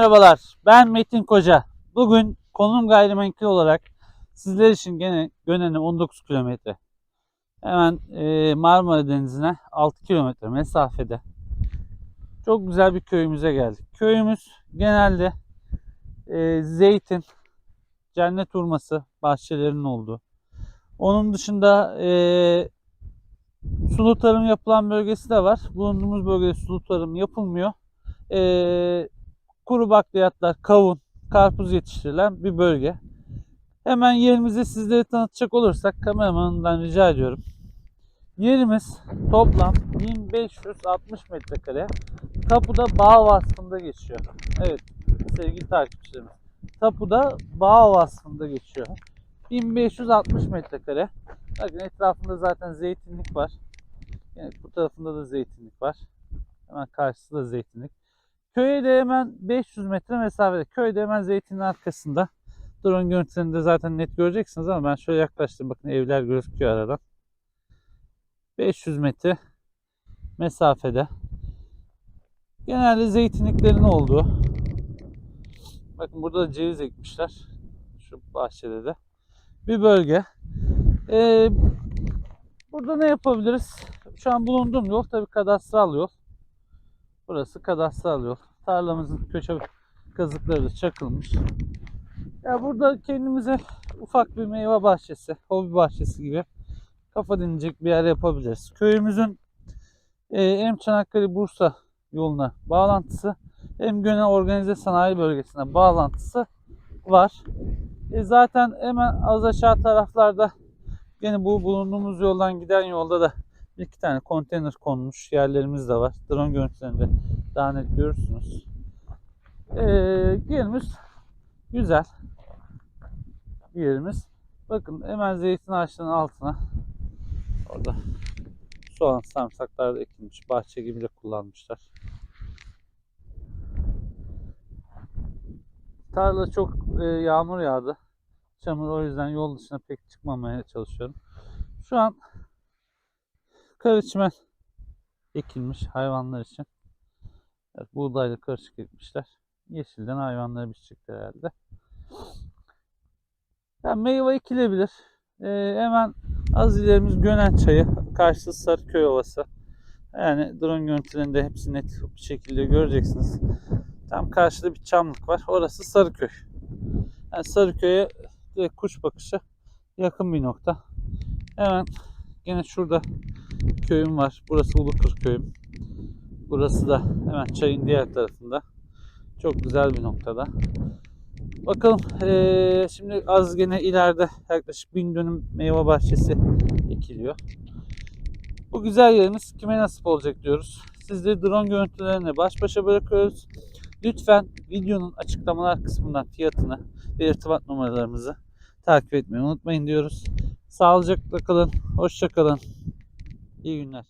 merhabalar. Ben Metin Koca. Bugün konum gayrimenkul olarak sizler için gene Gönen'e 19 kilometre. Hemen e, Marmara Denizi'ne 6 kilometre mesafede. Çok güzel bir köyümüze geldik. Köyümüz genelde e, zeytin, cennet hurması bahçelerinin olduğu. Onun dışında e, sulu tarım yapılan bölgesi de var. Bulunduğumuz bölgede sulu tarım yapılmıyor. E, kuru bakliyatlar, kavun, karpuz yetiştirilen bir bölge. Hemen yerimizi sizlere tanıtacak olursak kameramanından rica ediyorum. Yerimiz toplam 1560 metrekare. Tapuda bağ vasfında geçiyor. Evet sevgili takipçilerimiz. Tapuda bağ vasfında geçiyor. 1560 metrekare. Bakın etrafında zaten zeytinlik var. Yani bu tarafında da zeytinlik var. Hemen karşısı zeytinlik. Köye de hemen 500 metre mesafede. Köyde hemen zeytinin arkasında. Drone görüntülerinde zaten net göreceksiniz ama ben şöyle yaklaştım. Bakın evler gözüküyor aradan. 500 metre mesafede. Genelde zeytinliklerin olduğu. Bakın burada da ceviz ekmişler. Şu bahçede de. Bir bölge. Ee, burada ne yapabiliriz? Şu an bulunduğum yol tabii kadastral yol. Burası kadastral yol. Tarlamızın köşe kazıkları da çakılmış. Ya burada kendimize ufak bir meyve bahçesi, hobi bahçesi gibi kafa dinleyecek bir yer yapabiliriz. Köyümüzün e, hem Çanakkale Bursa yoluna bağlantısı hem Göne Organize Sanayi Bölgesi'ne bağlantısı var. E, zaten hemen az aşağı taraflarda yine bu bulunduğumuz yoldan giden yolda da iki tane konteyner konmuş yerlerimiz de var. Drone görüntülerinde daha net görürsünüz. Ee, yerimiz güzel. Yerimiz. Bakın hemen zeytin ağaçlarının altına orada soğan sarımsaklar da ekilmiş. Bahçe gibi de kullanmışlar. Tarla çok e, yağmur yağdı. Çamur o yüzden yol dışına pek çıkmamaya çalışıyorum. Şu an karıçmen ekilmiş hayvanlar için. Evet, buğdayla karışık ekmişler. Yeşilden hayvanlara biçecekler herhalde. Yani meyve ekilebilir. Ee, hemen az ilerimiz Gönen Çayı. Karşısı Sarıköy Ovası. Yani drone görüntülerinde hepsi net bir şekilde göreceksiniz. Tam karşıda bir çamlık var. Orası Sarıköy. Yani Sarıköy'e kuş bakışı yakın bir nokta. Hemen yine şurada köyüm var. Burası Ulukır köyüm. Burası da hemen çayın diğer tarafında. Çok güzel bir noktada. Bakalım eee, şimdi az gene ileride yaklaşık bin dönüm meyve bahçesi ekiliyor. Bu güzel yerimiz kime nasip olacak diyoruz. Sizleri drone görüntülerine baş başa bırakıyoruz. Lütfen videonun açıklamalar kısmından fiyatını ve irtibat numaralarımızı takip etmeyi unutmayın diyoruz. Sağlıcakla kalın, hoşça kalın. İyi günler.